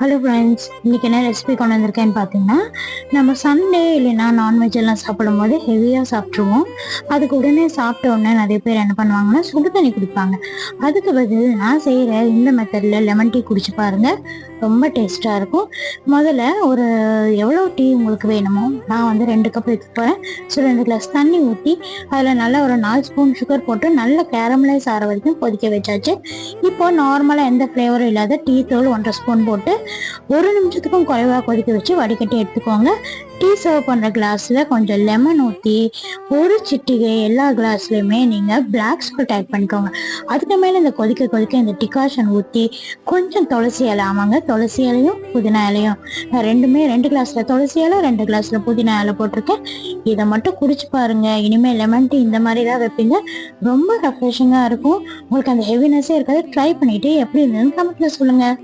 Hello friends இன்னைக்கு என்ன recipe கொண்டு வந்திருக்கேன்னு பார்த்தீங்கன்னா நம்ம சண்டே இல்லைன்னா நான்வெஜ் எல்லாம் சாப்பிடும் போது ஹெவியாக சாப்பிட்ருவோம் அதுக்கு உடனே சாப்பிட்ட உடனே நிறைய பேர் என்ன பண்ணுவாங்கன்னா சுடு தண்ணி குடிப்பாங்க. அதுக்கு பதில் நான் செய்கிற இந்த மெத்தடில் லெமன் டீ குடிச்சு பாருங்க ரொம்ப டேஸ்ட்டாக இருக்கும். முதல்ல ஒரு எவ்வளோ டீ உங்களுக்கு வேணுமோ நான் வந்து ரெண்டு கப் எடுத்து போகிறேன் ஸோ ரெண்டு கிளாஸ் தண்ணி ஊற்றி அதில் நல்லா ஒரு நாலு ஸ்பூன் சுகர் போட்டு நல்லா கேரமலைஸ் ஆகிற வரைக்கும் கொதிக்க வச்சாச்சு. இப்போ நார்மலாக எந்த ஃப்ளேவரும் இல்லாத டீ தூள் ஒன்றரை ஸ்பூன் போட்டு ஒரு நிமிஷத்துக்கும் குறைவாக கொதிக்க வச்சு வடிகட்டி எடுத்துக்கோங்க. டீ சர்வ் பண்ணுற கிளாஸில் கொஞ்சம் லெமன் ஊற்றி ஒரு சிட்டிகை எல்லா கிளாஸ்லையுமே நீங்கள் பிளாக் சால்ட் ஆட் பண்ணிக்கோங்க. அதுக்கு மேலே இந்த கொதிக்க கொதிக்க இந்த டிகாஷன் ஊற்றி கொஞ்சம் துளசி இலை ஆமாங்க துளசி இலையும் புதினா இலையும். நான் ரெண்டுமே ரெண்டு கிளாஸில் துளசி இலை ரெண்டு கிளாஸில் புதினா இலை போட்டிருக்கேன். இதை மட்டும் குடிச்சு பாருங்கள் இனிமேல் லெமன் டீ இந்த மாதிரி தான் வைப்பீங்க. ரொம்ப ரெஃப்ரெஷிங்காக இருக்கும். உங்களுக்கு அந்த ஹெவினஸ்ஸே இருக்காது. ட்ரை பண்ணிவிட்டு எப்படி இருந்ததுன்னு கமெண்ட்டில் சொல்லுங்கள்